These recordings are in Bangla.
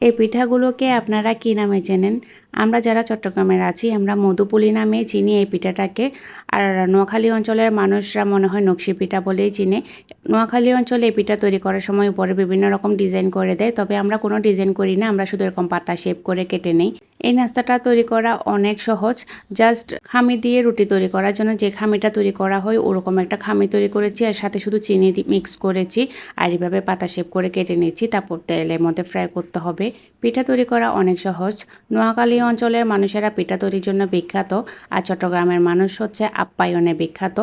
এই পিঠাগুলোকে আপনারা কী নামে চেনেন? আমরা যারা চট্টগ্রামের আছি, আমরা মধুপুলি নামে চিনি এই পিঠাটাকে। আর নোয়াখালী অঞ্চলের মানুষরা মনে হয় নকশি পিঠা বলেই চিনে। নোয়াখালী অঞ্চলে এই পিঠা তৈরি করার সময় উপরে বিভিন্ন রকম ডিজাইন করে দেয়, তবে আমরা কোনো ডিজাইন করি না, আমরা শুধু এরকম পাতা শেপ করে কেটে নেই। এই নাস্তাটা তৈরি করা অনেক সহজ। জাস্ট খামি দিয়ে রুটি তৈরি করার জন্য যে খামিটা তৈরি করা হয়, ওরকম একটা খামি তৈরি করেছি। আর সাথে শুধু চিনি মিক্স করেছি আর এইভাবে পাতা শেপ করে কেটে নিয়েছি। তারপর তেলের মধ্যে ফ্রাই করতে হবে। পিঠা তৈরি করা অনেক সহজ। নোয়াখালী অঞ্চলের মানুষেরা পিঠা তৈরির জন্য বিখ্যাত। আর চট্টগ্রামের মানুষ হচ্ছে আপ্যায়নে বিখ্যাত।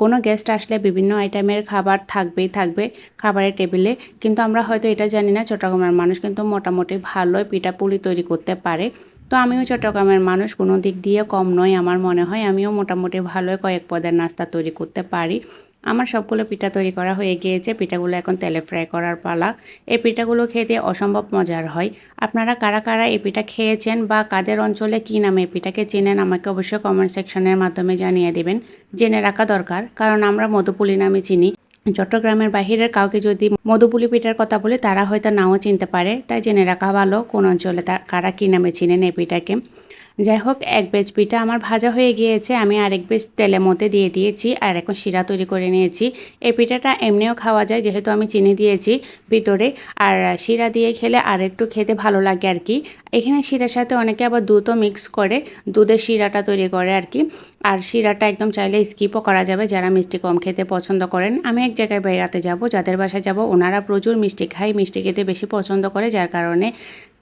কোনো গেস্ট আসলে বিভিন্ন আইটেমের খাবার থাকবেই থাকবে খাবারের টেবিলে কিন্তু আমরা হয়তো এটা জানি না, চট্টগ্রামের মানুষ কিন্তু মোটামুটি ভালোই পিঠা পুলি তৈরি করতে পারে। তো আমিও চট্টগ্রামের মানুষ, কোনো দিক দিয়ে কম নয় আমার মনে হয়। আমিও মোটামুটি ভালোই কয়েক পদের নাস্তা তৈরি করতে পারি। আমার সবগুলো পিঠা তৈরি করা হয়ে গিয়েছে। পিঠাগুলো এখন তেলে ফ্রাই করার পালা। এই পিঠাগুলো খেতে অসম্ভব মজার হয়। আপনারা কারা কারা এই পিঠা খেয়েছেন বা কাদের অঞ্চলে কী নামে এই পিঠাকে চেনেন আমাকে অবশ্যই কমেন্ট সেকশনের মাধ্যমে জানিয়ে দেবেন। জেনে রাখা দরকার, কারণ আমরা মধুপুলি নামে চিনি। চট্টগ্রামের বাহিরের কাউকে যদি মধুপুলি পিঠার কথা বলে তারা হয়তো নাও চিনতে পারে। তাই জেনে রাখা ভালো কোন অঞ্চলে কারা কী নামে চিনেন এই পিঠাকে। যাই হোক, এক বেজ পিঠা আমার ভাজা হয়ে গিয়েছে। আমি আরেক বেজ তেলের মধ্যে দিয়ে দিয়েছি আর এখন শিরা তৈরি করে নিয়েছি। এই পিঠাটা এমনিও খাওয়া যায়, যেহেতু আমি চিনি দিয়েছি ভিতরে। আর শিরা দিয়ে খেলে আর একটু খেতে ভালো লাগে আর কি। এখানে শিরার সাথে অনেকে আবার দুধও মিক্স করে, দুধের শিরাটা তৈরি করে আর কি। আর শিরাটা একদম চাইলে স্কিপও করা যাবে, যারা মিষ্টি কম খেতে পছন্দ করেন। আমি এক জায়গায় বেড়াতে যাব, যাদের বাসায় যাব, ওনারা প্রচুর মিষ্টি খায়, মিষ্টি খেতে বেশি পছন্দ করে, যার কারণে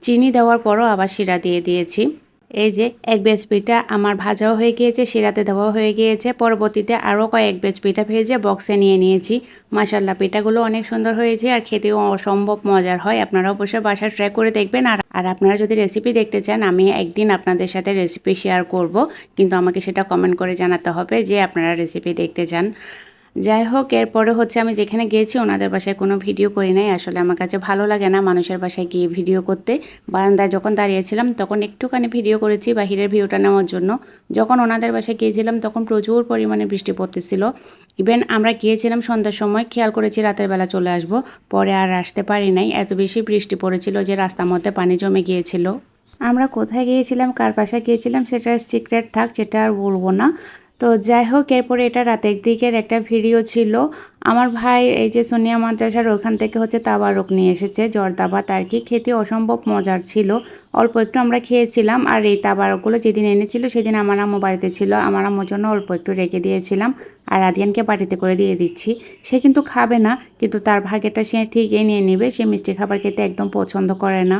চিনি দেওয়ার পরও আবার শিরা দিয়ে দিয়েছি। এই যে এক বেজ পিঠা আমার ভাজাও হয়ে গিয়েছে, শিরাতে দেওয়াও হয়ে গিয়েছে। পরবর্তীতে আরও কয়েক বেজ পিঠা ভেজে বক্সে নিয়ে নিয়েছি। মাসাল্লাহ পিঠাগুলো অনেক সুন্দর হয়েছে আর খেতেও অসম্ভব মজার হয়। আপনারা অবশ্যই বাসায় ট্রাই করে দেখবেন। আর আর আপনারা যদি রেসিপি দেখতে চান, আমি একদিন আপনাদের সাথে রেসিপি শেয়ার করব। কিন্তু আমাকে সেটা কমেন্ট করে জানাতে হবে যে আপনারা রেসিপি দেখতে চান। যাই হোক, এরপরে হচ্ছে আমি যেখানে গিয়েছি ওনাদের বাসায় কোনো ভিডিও করি নাই। আসলে আমার কাছে ভালো লাগে না মানুষের বাসায় গিয়ে ভিডিও করতে। বারান্দায় যখন দাঁড়িয়েছিলাম, তখন একটুখানি ভিডিও করেছি বাহিরের ভিউটা নেওয়ার জন্য। যখন ওনাদের বাসায় গিয়েছিলাম, তখন প্রচুর পরিমাণে বৃষ্টি পড়তেছিল। ইভেন আমরা গিয়েছিলাম সন্ধ্যার সময়, খেয়াল করেছি রাতের বেলা চলে আসব, পরে আর আসতে পারি নাই। এত বেশি বৃষ্টি পড়েছিল যে রাস্তার মধ্যে পানি জমে গিয়েছিল। আমরা কোথায় গিয়েছিলাম, কার পাশে গিয়েছিলাম, সেটা সিক্রেট থাক সেটা আর বলব না। তো যাই হোক এরপরে এটা রাতের দিকের একটা ভিডিও ছিল। আমার ভাই, এই যে সোনিয়া মাদ্রাসার ওখান থেকে হচ্ছে তাবারক নিয়ে এসেছে জ্বর জর্দাবাত আর কি। খেতে অসম্ভব মজার ছিল। অল্প একটু আমরা খেয়েছিলাম আর এই তাবারকগুলো যেদিন এনেছিল সেদিন আমার আম্মু বাড়িতে ছিল। আমার আম্মুর জন্য অল্প একটু রেখে দিয়েছিলাম আর আদিয়ানকে বাড়িতে করে দিয়ে দিচ্ছি। সে কিন্তু খাবে না, কিন্তু তার ভাগেটা সে ঠিকই নিয়ে নেবে। সে মিষ্টি খাবার খেতে একদম পছন্দ করে না।